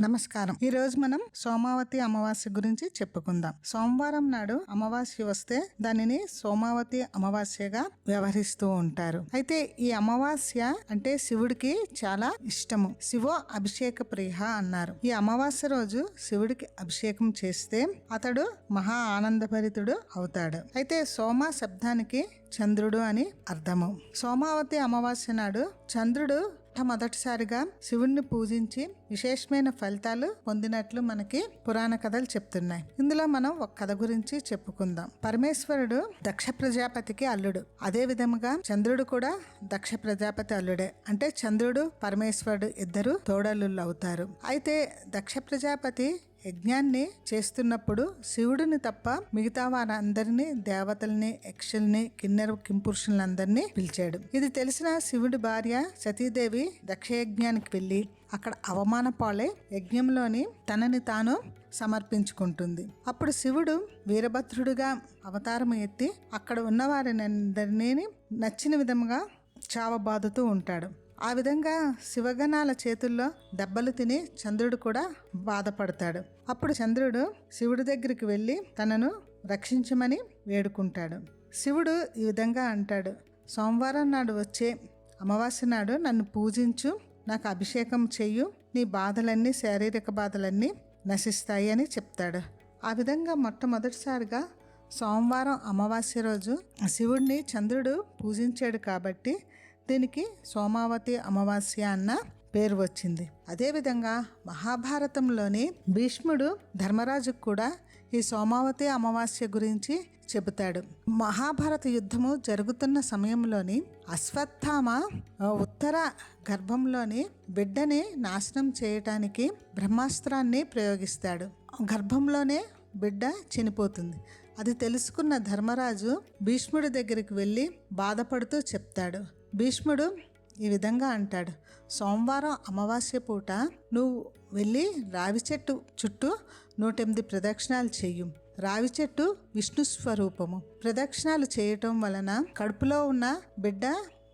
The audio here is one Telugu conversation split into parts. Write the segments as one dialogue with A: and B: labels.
A: నమస్కారం. ఈ రోజు మనం సోమావతి అమావాస్య గురించి చెప్పుకుందాం. సోమవారం నాడు అమావాస్య వస్తే దానిని సోమావతి అమావాస్యగా వ్యవహరిస్తూ ఉంటారు. అయితే ఈ అమావాస్య అంటే శివుడికి చాలా ఇష్టము. శివో అభిషేక ప్రియ అన్నారు. ఈ అమావాస్య రోజు శివుడికి అభిషేకం చేస్తే అతడు మహా ఆనందభరితుడు అవుతాడు. అయితే సోమ శబ్దానికి చంద్రుడు అని అర్థము. సోమావతి అమావాస్య నాడు చంద్రుడు మొట్టమొదటిసారిగా శివుణ్ణి పూజించి విశేషమైన ఫలితాలు పొందినట్లు మనకి పురాణ కథలు చెప్తున్నాయి. ఇందులో మనం ఒక కథ గురించి చెప్పుకుందాం. పరమేశ్వరుడు దక్ష ప్రజాపతికి అల్లుడు. అదే విధముగా చంద్రుడు కూడా దక్ష ప్రజాపతి అల్లుడే. అంటే చంద్రుడు పరమేశ్వరుడు ఇద్దరు తోడల్లుళ్ళు అవుతారు. అయితే దక్ష ప్రజాపతి యజ్ఞాన్ని చేస్తున్నప్పుడు శివుడిని తప్ప మిగతా వారందరినీ దేవతల్ని యక్షుల్ని కిన్నెర కింపురుషులందరినీ పిలిచాడు. ఇది తెలిసిన శివుడి భార్య సతీదేవి దక్షయజ్ఞానికి వెళ్ళి అక్కడ అవమాన పాలై యజ్ఞంలోని తనని తాను సమర్పించుకుంటుంది. అప్పుడు శివుడు వీరభద్రుడిగా అవతారం ఎత్తి అక్కడ ఉన్న వారిని నచ్చిన విధముగా చావబాదుతూ ఉంటాడు. ఆ విధంగా శివగణాల చేతుల్లో దెబ్బలు తిని చంద్రుడు కూడా బాధపడతాడు. అప్పుడు చంద్రుడు శివుడి దగ్గరికి వెళ్ళి తనను రక్షించమని వేడుకుంటాడు. శివుడు ఈ విధంగా అంటాడు సోమవారం నాడు వచ్చే అమావాస్య నాడు నన్ను పూజించు నాకు అభిషేకం చెయ్యు నీ బాధలన్నీ శారీరక బాధలన్నీ నశిస్తాయి అని చెప్తాడు. ఆ విధంగా మొట్టమొదటిసారిగా సోమవారం అమావాస్య రోజు శివుడిని చంద్రుడు పూజించాడు కాబట్టి దీనికి? సోమావతి అమావాస్య అన్న పేరు వచ్చింది. అదేవిధంగా మహాభారతంలోని భీష్ముడు ధర్మరాజుకు కూడా ఈ సోమావతి అమావాస్య గురించి చెబుతాడు. మహాభారత యుద్ధము జరుగుతున్న సమయంలోని అశ్వత్థామ ఉత్తర గర్భంలోని బిడ్డని నాశనం చేయటానికి బ్రహ్మాస్త్రాన్ని ప్రయోగిస్తాడు. గర్భంలోనే బిడ్డ చనిపోతుంది. అది తెలుసుకున్న ధర్మరాజు భీష్ముడి దగ్గరికి వెళ్ళి బాధపడుతూ చెప్తాడు. భీష్ముడు ఈ విధంగా అంటాడు సోమవారం అమావాస్య పూట నువ్వు వెళ్ళి రావి చెట్టు చుట్టూ నూటెనిమిది ప్రదక్షిణాలు చెయ్యు రావి చెట్టు విష్ణు స్వరూపము. ప్రదక్షిణాలు చేయటం వలన కడుపులో ఉన్న బిడ్డ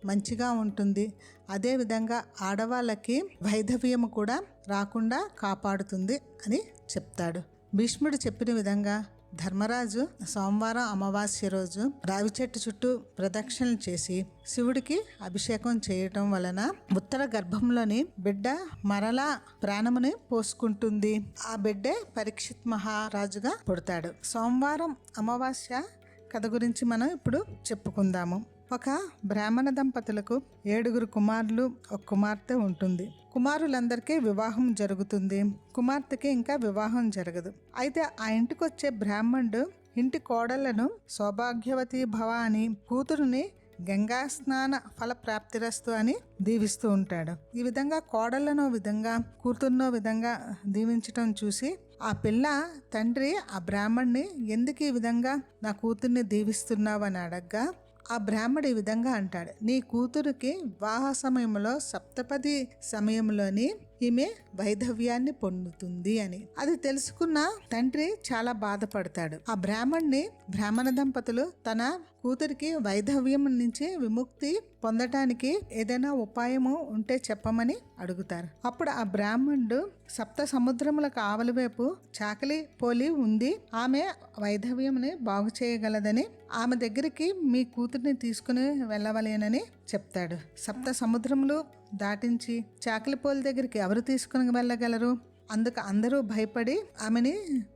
A: మంచిగా ఉంటుంది. అదేవిధంగా ఆడవాళ్ళకి వైధవ్యము కూడా రాకుండా కాపాడుతుంది అని చెప్తాడు. భీష్ముడు చెప్పిన విధంగా ధర్మరాజు సోమవారం అమావాస్య రోజు రావి చెట్టు చుట్టూ ప్రదక్షిణలు చేసి శివుడికి అభిషేకం చేయటం వలన ఉత్తర గర్భంలోని బిడ్డ మరలా ప్రాణముని పోసుకుంటుంది. ఆ బిడ్డే పరీక్షిత్ మహారాజుగా పుడతాడు. సోమవారం అమావాస్య కథ గురించి మనం ఇప్పుడు చెప్పుకుందాము. ఒక బ్రాహ్మణ దంపతులకు ఏడుగురు కుమారులు ఒక కుమార్తె ఉంటుంది. కుమారులందరికీ వివాహం జరుగుతుంది. కుమార్తెకి ఇంకా వివాహం జరగదు. అయితే ఆ ఇంటికి వచ్చే బ్రాహ్మణుడు ఇంటి కోడళ్ళను సౌభాగ్యవతి భవ అని కూతురుని గంగా స్నాన ఫల ప్రాప్తిరస్తు అని దీవిస్తూ ఉంటాడు. ఈ విధంగా కోడళ్ళనో విధంగా కూతుర్నో విధంగా దీవించటం చూసి ఆ పిల్ల తండ్రి ఆ బ్రాహ్మణ్ణి ఎందుకు ఈ విధంగా నా కూతుర్ని దీవిస్తున్నావు? అని అడగ్గా ఆ బ్రాహ్మడు ఈ విధంగా అంటాడు నీ కూతురికి వివాహ సమయంలో సప్తపది సమయంలోని ఈమె వైధవ్యాన్ని పొందుతుంది అని. అది తెలుసుకున్న తండ్రి చాలా బాధపడతాడు. ఆ బ్రాహ్మణ్ణి బ్రాహ్మణ దంపతులు తన కూతురికి వైధవ్యం నుంచి విముక్తి పొందటానికి ఏదైనా ఉపాయము ఉంటే చెప్పమని అడుగుతారు. అప్పుడు ఆ బ్రాహ్మణుడు సప్త సముద్రములకు ఆవలి వైపు చాకలి పోలి ఉంది. ఆమె వైధవ్యంని బాగు చేయగలదని ఆమె దగ్గరికి మీ కూతుర్ని తీసుకుని వెళ్ళవలేనని చెప్తాడు. సప్త సముద్రములు దాటించి చాకలిపోల దగ్గరికి ఎవరు తీసుకుని వెళ్ళగలరు? అందుకు అందరూ భయపడి ఆమెని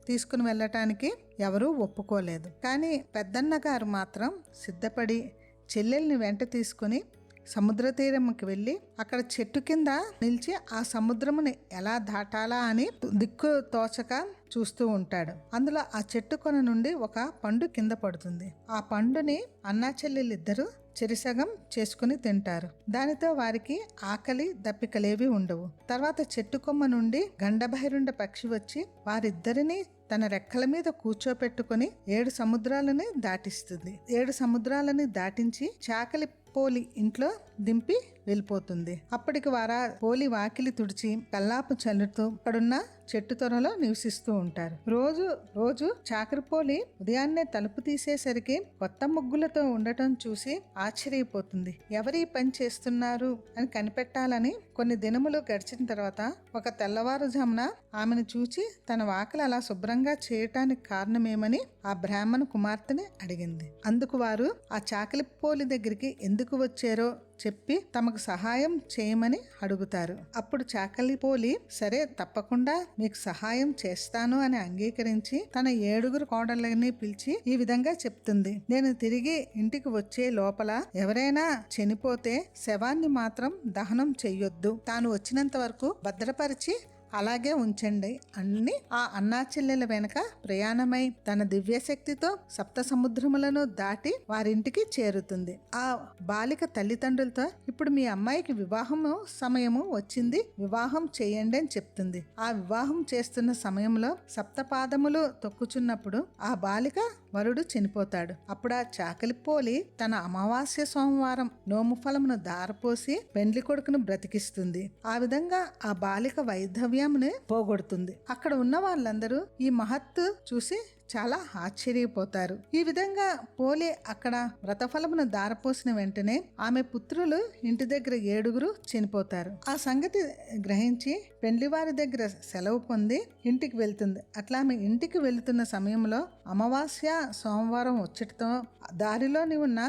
A: తీసుకుని వెళ్ళటానికి ఎవరూ ఒప్పుకోలేదు. కానీ పెద్దన్న గారు మాత్రం సిద్ధపడి చెల్లెల్ని వెంట తీసుకుని సముద్ర తీరంకి వెళ్ళి అక్కడ చెట్టు కింద నిలిచి ఆ సముద్రముని ఎలా దాటాలా అని దిక్కు తోచక చూస్తూ ఉంటాడు. అందులో ఆ చెట్టు కొన నుండి ఒక పండు కింద పడుతుంది. ఆ పండుని అన్నా చెల్లెలిద్దరూ చెరిసగం చేసుకుని తింటారు. దానితో వారికి ఆకలి దప్పికలేవి ఉండవు. తర్వాత చెట్టు కొమ్మ నుండి గండభైరుండ పక్షి వచ్చి వారిద్దరిని తన రెక్కల మీద కూర్చోపెట్టుకుని ఏడు సముద్రాలని దాటిస్తుంది. ఏడు సముద్రాలని దాటించి చాకలి పోలి ఇంట్లో దింపి వెళ్ళిపోతుంది. అప్పటికి వారా పోలి వాకిలి తుడిచి కల్లాపు చల్లుతూ అక్కడున్న చెట్టు తొరలో నివసిస్తూ ఉంటారు. రోజు రోజు చాకరిపోలి ఉదయాన్నే తలుపు తీసేసరికి కొత్త ముగ్గులతో ఉండటం చూసి ఆశ్చర్యపోతుంది. ఎవరి పని చేస్తున్నారు అని కనిపెట్టాలని కొన్ని దినములు గడిచిన తర్వాత ఒక తెల్లవారుజామున ఆమెను చూచి తన వాకలు అలా శుభ్రంగా చేయటానికి కారణమేమని ఆ బ్రాహ్మణ కుమార్తెని అడిగింది. అందుకు వారు ఆ చాకలి పోలి దగ్గరికి ఎందుకు వచ్చారో చెప్పి తమకు సహాయం చేయమని అడుగుతారు. అప్పుడు చాకలి పోలి సరే తప్పకుండా మీకు సహాయం చేస్తాను అని అంగీకరించి తన ఏడుగురు కోడళ్ళని పిలిచి ఈ విధంగా చెప్తుంది. నేను తిరిగి ఇంటికి వచ్చే లోపల ఎవరైనా చనిపోతే శవాన్ని మాత్రం దహనం చెయ్యొద్దు. తాను వచ్చినంత వరకు భద్రపరిచి అలాగే ఉంచండి. అన్ని ఆ అన్నా చెల్లెల వెనక ప్రయాణమై తన దివ్యశక్తితో సప్త సముద్రములను దాటి వారింటికి చేరుతుంది. ఆ బాలిక తల్లిదండ్రులతో ఇప్పుడు మీ అమ్మాయికి వివాహము సమయము వచ్చింది. వివాహం చేయండి అని చెప్తుంది. ఆ వివాహం చేస్తున్న సమయంలో సప్తపాదములు తొక్కుచున్నప్పుడు ఆ బాలిక వరుడు చనిపోతాడు. అప్పుడు ఆ చాకలి పోలి తన అమావాస్య సోమవారం నోము ఫలమును దారపోసి పెండ్లి కొడుకును బ్రతికిస్తుంది. ఆ విధంగా ఆ బాలిక వైధవ్యం వైధవ్యంని పోగొడుతుంది. అక్కడ ఉన్న వాళ్ళందరూ ఈ మహత్తు చూసి చాలా ఆశ్చర్యపోతారు. ఈ విధంగా పోలే అక్కడ వ్రతఫలమును దారపోసిన వెంటనే ఆమె పుత్రులు ఇంటి దగ్గర ఏడుగురు చనిపోతారు. ఆ సంగతి గ్రహించి పెండ్లివారి దగ్గర సెలవు పొంది ఇంటికి వెళ్తుంది. అట్లా ఆమె ఇంటికి వెళ్తున్న సమయంలో అమావాస్య సోమవారం వచ్చటతో దారిలోని ఉన్న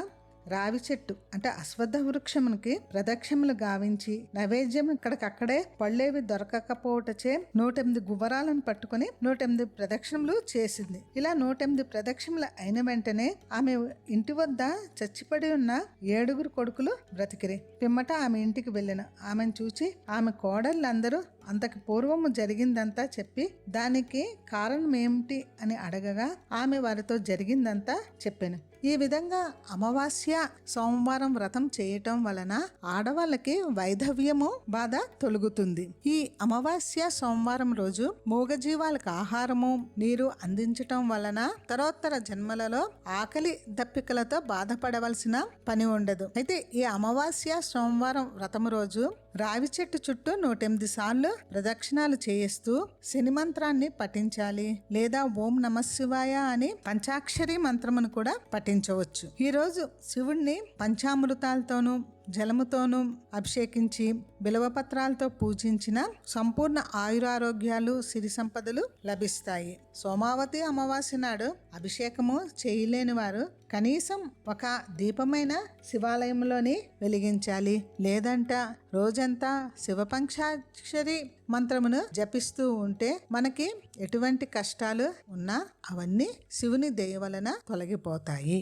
A: రావి చెట్టు అంటే అశ్వత్థ వృక్షమునికి ప్రదక్షిణలు గావించి నైవేద్యం ఇక్కడికక్కడే పళ్ళేవి దొరకకపోవటచే నూటెనిమిది గువ్వరాలను పట్టుకుని నూటెనిమిది ప్రదక్షిణములు చేసింది. ఇలా నూటెనిమిది ప్రదక్షిణలు అయిన వెంటనే ఆమె ఇంటి వద్ద చచ్చిపడి ఉన్న ఏడుగురు కొడుకులు బ్రతికిరి. పిమ్మట ఆమె ఇంటికి వెళ్ళిన. ఆమెను చూచి ఆమె కోడళ్ళందరూ అంతకు పూర్వము జరిగిందంతా చెప్పి దానికి కారణం ఏమిటి అని అడగగా ఆమె వారితో జరిగిందంతా చెప్పాను. ఈ విధంగా అమావాస్య సోమవారం వ్రతం చేయటం వలన ఆడవాళ్ళకి వైధవ్యము బాధ తొలుగుతుంది. ఈ అమావాస్య సోమవారం రోజు మూగజీవాలకు ఆహారము నీరు అందించటం వలన తరోత్తర జన్మలలో ఆకలి దప్పికలతో బాధపడవలసిన పని ఉండదు. అయితే ఈ అమావాస్య సోమవారం వ్రతం రోజు రావి చెట్టు చుట్టూ నూటెనిమిది సార్లు ప్రదక్షిణాలు చేయిస్తూ శని మంత్రాన్ని పఠించాలి లేదా ఓం నమ శివాయ అని పంచాక్షరి మంత్రమును కూడా పఠించవచ్చు. ఈరోజు శివుణ్ణి పంచామృతాలతోనూ జలముతోనూ అభిషేకించి బిలవపత్రాలతో పూజించిన సంపూర్ణ ఆయురారోగ్యాలు సిరి సంపదలు లభిస్తాయి. సోమావతి అమావాస్య నాడు అభిషేకము చేయలేని వారు కనీసం ఒక దీపమైన శివాలయంలోని వెలిగించాలి. లేదంట రోజంతా శివపంక్షాక్షరి మంత్రమును జపిస్తూ ఉంటే మనకి ఎటువంటి కష్టాలు ఉన్నా అవన్నీ శివుని దయ వలన తొలగిపోతాయి.